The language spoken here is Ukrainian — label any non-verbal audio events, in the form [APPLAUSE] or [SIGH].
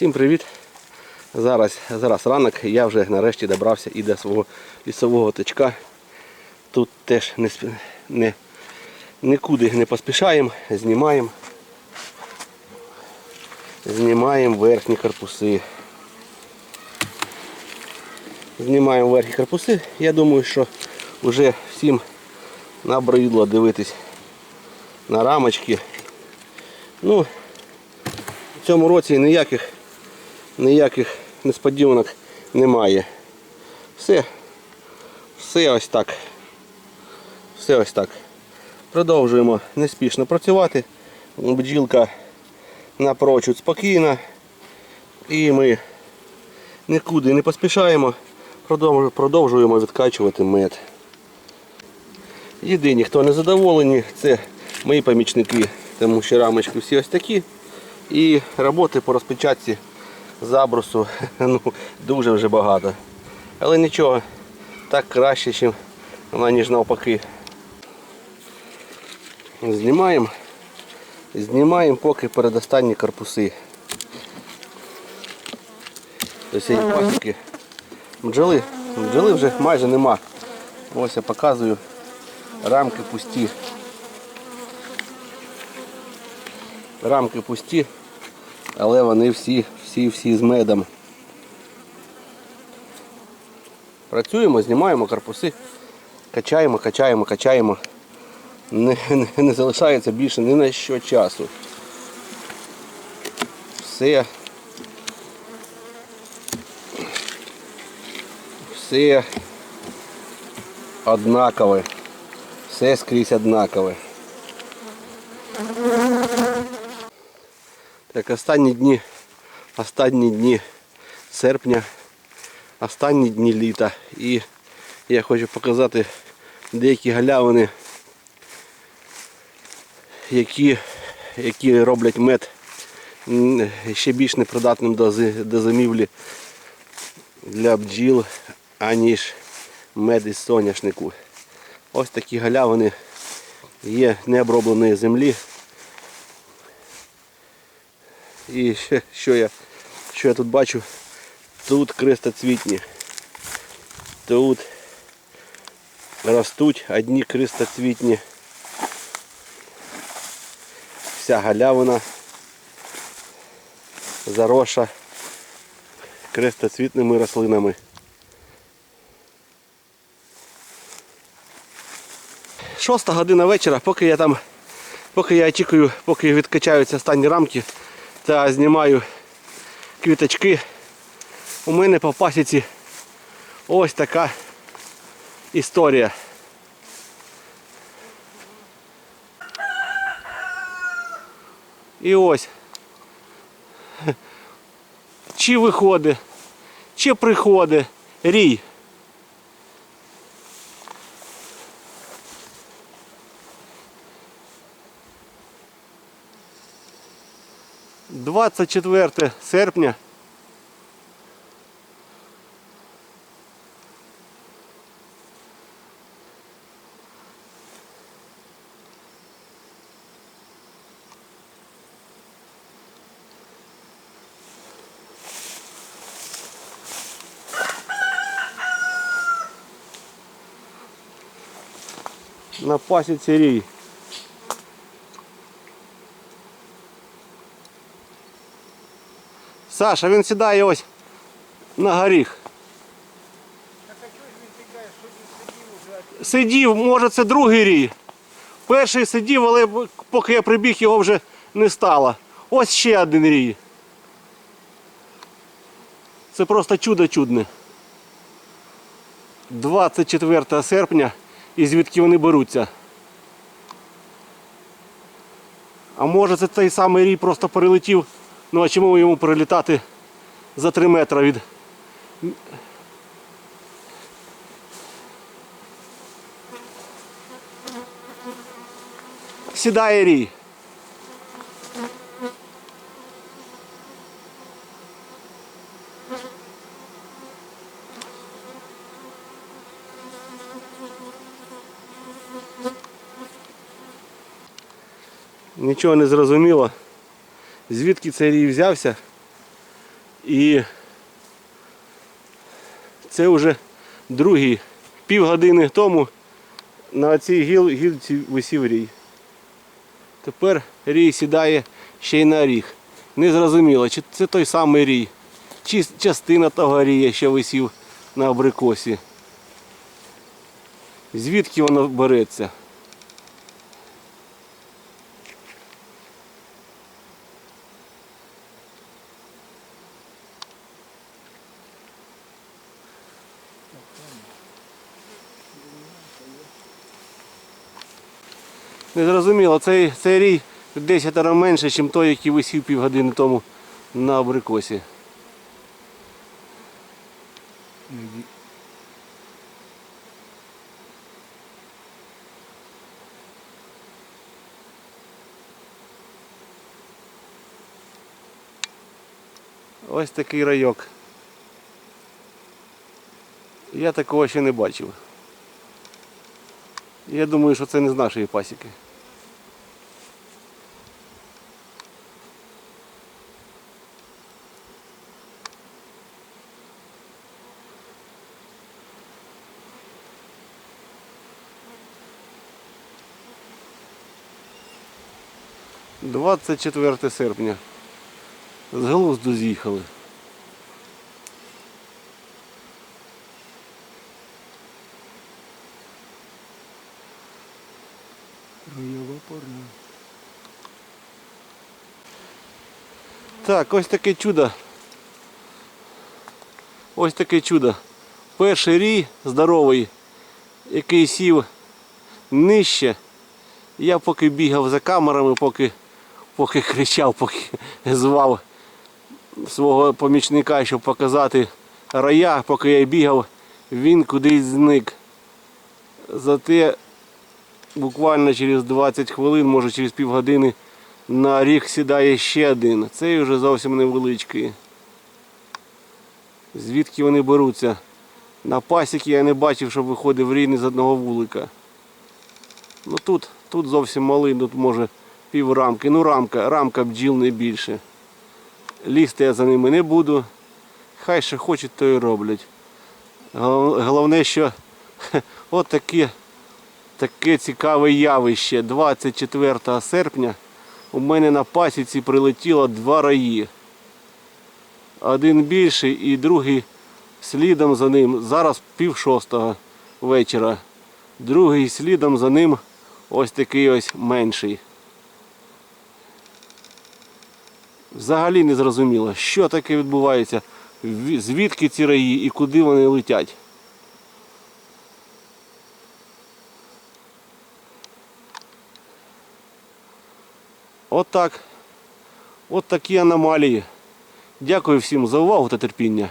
Всім привіт! Зараз, зараз ранок, я вже нарешті добрався і до свого лісового точка. Тут теж не, не, нікуди не поспішаємо, знімаємо. Знімаємо верхні корпуси. Знімаємо верхні корпуси. Я думаю, що вже всім набридло дивитись на рамочки. Ну, в цьому році ніяких, ніяких несподіванок немає. Все, все ось так. Все ось так. Продовжуємо неспішно працювати. Бджілка напрочуд спокійна. І ми нікуди не поспішаємо. Продовжуємо відкачувати мед. Єдині, хто не задоволені, це мої помічники, тому що рамочки всі ось такі. І роботи по розпечатці забросу [LAUGHS] ну, дуже вже багато. Але нічого, так краще, ніж, вона ніж навпаки. Знімаємо. Знімаємо поки передостанні корпуси. Ось є пасіки. Бджоли. Бджоли вже майже нема. Ось я показую. Рамки пусті. Рамки пусті, але вони всі, всі, всі з медом. Працюємо, знімаємо корпуси, качаємо, качаємо, качаємо. Не, не, не залишається більше ні на що часу. Все. Все однакове. Все скрізь однакове. Так, останні дні, останні дні серпня, останні дні літа. І я хочу показати деякі галявини, які, які роблять мед ще більш непридатним до, зимівлі для бджіл, аніж мед із соняшнику. Ось такі галявини є необробленої землі. І що я, що я тут бачу? Тут крестоцвітні. Тут ростуть одні крестоцвітні. Вся галявина заросша крестоцвітними рослинами. Шоста година вечора, поки я там, поки я очікую, поки відкачаються останні рамки та знімаю квіточки. У мене по пасіці ось така історія. І ось. Чи виходить, чи приходить рій. Двадцять четверте серпня. На пасіці рій. Саша, він сідає ось на горіх. Сидів, може це другий рій. Перший сидів, але поки я прибіг, його вже не стало. Ось ще один рій. Це просто чудо чудне. 24 серпня і звідки вони беруться. А може це цей самий рій просто перелетів. Ну а чому йому перелітати за 3 метри від. Сідає рій. Нічого не зрозуміло. Звідки цей рій взявся? І це вже другий. Півгодини тому на цій гіл, гілці висів рій. Тепер рій сідає ще й на ріг. Незрозуміло, чи це той самий рій, чи частина того рія, що висів на абрикосі. Звідки воно береться? Незрозуміло, цей, цей рій 10 менше, ніж той, який висів півгодини тому на абрикосі. Ось такий райок. Я такого ще не бачив. Я думаю, що це не з нашої пасіки. Двадцять четверте серпня. З глузду з'їхали. Роєва пора. Так, ось таке чудо. Ось таке чудо. Перший рій здоровий, який сів нижче. Я поки бігав за камерами, поки, поки кричав, поки звав свого помічника, щоб показати рая, поки я бігав, він кудись зник. Зате буквально через 20 хвилин, може через півгодини, на ріг сідає ще один. Цей вже зовсім невеличкий. Звідки вони беруться? На пасіки я не бачив, щоб виходив рівний з одного вулика. Ну тут, тут зовсім малий, тут може пів рамки. Ну рамка, рамка бджіл не більше. Лізти я за ними не буду. Хай що хочуть, то і роблять. Головне, що [LAUGHS] от таке, таке цікаве явище. 24 серпня у мене на пасіці прилетіло два раї. Один більший і другий слідом за ним. Зараз пів шостого вечора. Другий слідом за ним ось такий ось менший. Взагалі не зрозуміло, що таке відбувається, звідки ці раї і куди вони летять. От. От такі аномалії. Дякую всім за увагу та терпіння.